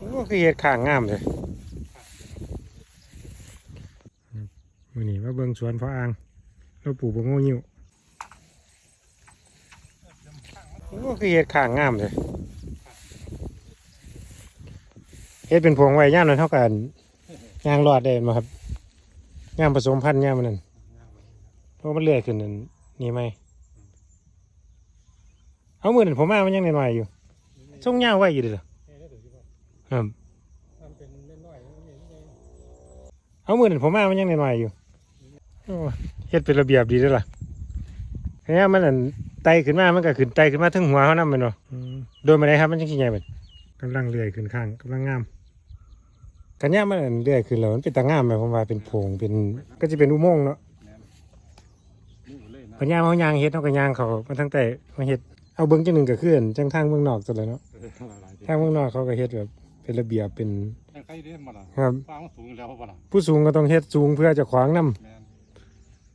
โอ้คือเห็ดข้างงามเลยมือนี้มาเบิ่งสวนพ่ออ่างเราปลูกบงโง่ยิ้วโอ้คือเห็ดข้างงามเลยเห็ดเป็นพวงไว้ย่ามนั้นเท่ากันย่างรอดได้ไหมครับย่ามผสมพันธุ์ย่ามมันนั่นเพราะมันเลื่อยขึ้นนั่นนี่ไหมเอามือนั่นผมมามันยังน้อยอยู่ส่งย่างไว้อยู่เด้อ ครับเอามือนั่นผมมามันยังน้อยๆอยู่โอ้เฮ็ดเป็นระเบียบดีเด้วยล่ะแค่มันนั่นไตขึ้นมา มันก็ขึ้นไตขึ้นมาถึงหัวเขานั่นมันเนาะอืมโดยมาได้ครับ มันจังขี้ใหญ่เป็นกำลังเลื่อยขึ้นข้างกำลังงามกันย่ามันนั่นเลื่อยขึ้นแล้วมันเป็นตางามไหมผมว่าเป็นโพรงเป็นก็จะเป็นอุโมงค์เนาะกันย่าเขายางเฮ็ดเขาก็ยางเขามาทั้งแต่มาเฮ็ดเอาเบิ้งจังหนึ่งก็ขึ้นจังทางเมืองนอกสุดเลยเนาะทางเมืองนอกเขาก็เฮ็ดแบบ เป็นระเบียบเป็นใครได้มาล่ะครับฟ้ามันสูงอยู่แล้วป่ะล่ะผู้สูงก็ต้องเฮ็ดสูงเพื่อจะขวางน้แม่น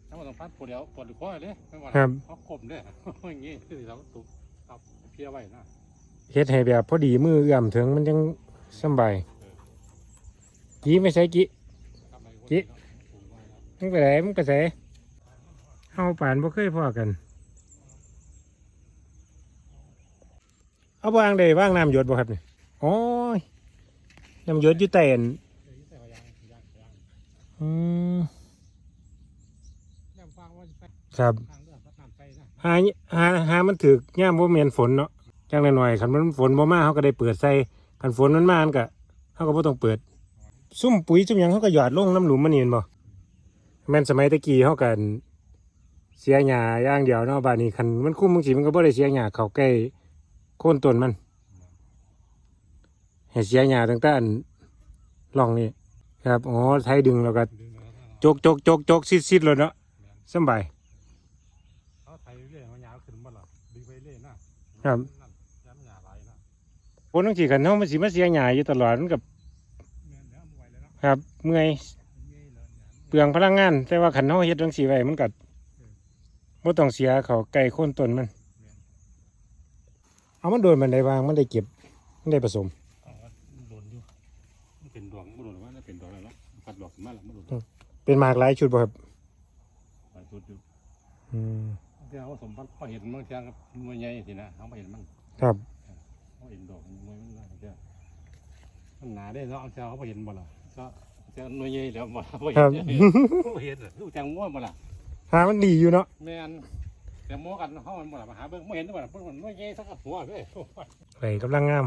ถ้ามาต้องพัดปวดเดียวปวดคอเลยไม่ว่าครับ เขาคมเด้ออย่างงี้คือเราตุกครับเพียไว้นะเฮ็ดให้แบบพอดีมือเอื้อมถึงมันจังสำบายกี้ไม่ใช่กี้ทำไมคนจิสูงไว้นะมึงไปไหนมึงไปไหนเฮาป่านบ่เคยพอกัน เอาวางได้วางน้ำหยดบ่ครับนี่อ๋อ น้ำยดอยู่ใต้อันเดี๋ยวนี้ใส่ยางยางยางอืมครับ หาหาหามันถึกย่ามบ่แม่นฝนเนาะจังหน่อยๆคันมันฝนบ่มาเฮาก็ได้เปิดใส่คันฝนมันมามันก็เฮาก็บ่ต้องเปิด ซุ่มปุ๋ยซุ่มหยังเฮาก็หยอดลงน้ำหลุมมันนี่แม่นบ่แม่นสมัยตะกี้เฮากันเสียหญ้าอย่างเดียวเนาะบัดนี้คันมันคุ้มบางทีมันก็บ่ได้เสียหญ้าเขาใกล้โค่นต้นมัน เสียหญ้าตั้งแต่อันร่องนี่ครับอ๋อไทยดึงแล้วก็ดึงมาแล้วนะจกจกจกจกซิดเลยเนาะสบายเขาไทยเรื่อยเขายาวขึ้นบ่ล่ะดึงไปเรื่อยนะครับนั่นย้ำหยาไหลนะคนบางทีคันเฮามันสิมาเสียหญ้าอยู่ตลอดมันก็แม่นแล้วเอาไว้เลยเนาะครับเมื่อยเปลืองพลังงาน แต่ว่าขันเฮาเฮ็ดจังซี่ไว้มันก็บ่ต้องเสียเขาไก่โคนต้นมัน เอามันโดนมันได้วางมันได้เก็บมันได้ผสม อะไรเนาะปัดดอกขึ้นมาแล้วมันโดนเป็นหมากหลายชุดบ่ครับหลายชุดอยู่อืมเดี๋ยวเอาสมบัติพอเห็นบางทีครับมวยใหญ่สินะเขาไม่เห็นมันครับเขาเห็นดอกมวยมันน่าจะมันหนาได้เนาะเอาเจ้าเขาไม่เห็นบ่ล่ะก็เจ้าหน่วยใหญ่แล้วบ่ล่ะบ่คเห็รับนเขาเห็นลูกแจงม้วนบ่ล่ะหามันดีอยู่เนาะแม่นแต่ม้วกันเขามันบ่ล่ะมาหาเบิ่งไม่เห็นบ่ล่ะเพิ่นมันหน่วยใหญ่สักหัวเว้ยไว้กำลังงาม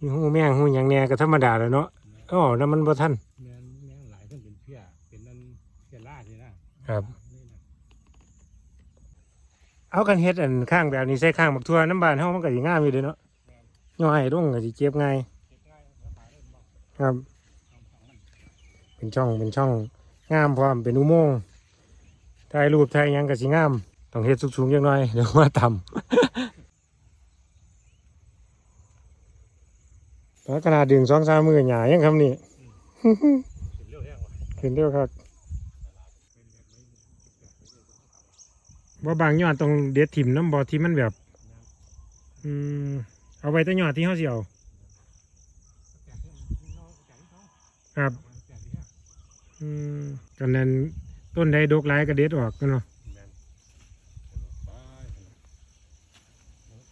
มีหูแมงหูหยังแหน่ก็ธรรมดาแหล้วเนาะ อ๋อนั่นมันบ่ทันแม่นแม่นหลายเพิ่นเป็นเพี้ยเป็นนั่นเพี้ยล่าสินะครับ นี่นะเอากันเฮ็ดอันข้างแบบนี้ใส่ข้างบักทั่วน้ำบานเฮามันก็สิงามอยู่เด้เนาะย่อยลงก็สิเก็บง่ายเก็บง่ายสบายเลยบ่ครับ เอาของมันเป็นช่องเป็นช่องงามพร้อมเป็นอุโมงค์ถ่ายรูปถ่ายหยังก็สิงาม ต้องเฮ็ดสูงๆจังหน่อยเดี๋ยวว่าต่ำ ลักษณะดึงสองสามมือหยายังคำนี้เป็นเรื่องแห้งว่ะเห็นเดียวครับว่าบางยอดตรงเด็ดถิ่มน้ำบอที่มันแบบ อืมเอาไว้แต่ยอดที่เขาเสียวแจกให้น้องแจกให้เขาครับแจกให้เขาอืมกันนั้นต้นใดดกหลายก็เด็ดออกกันเนาะแม่นไป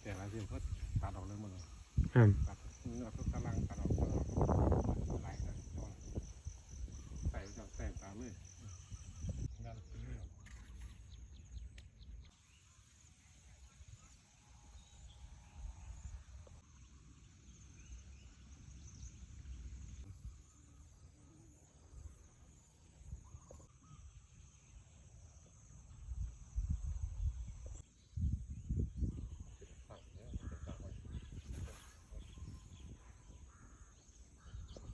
แต่ละสิ่งเขาตัดออกเลยหมดเลยครับ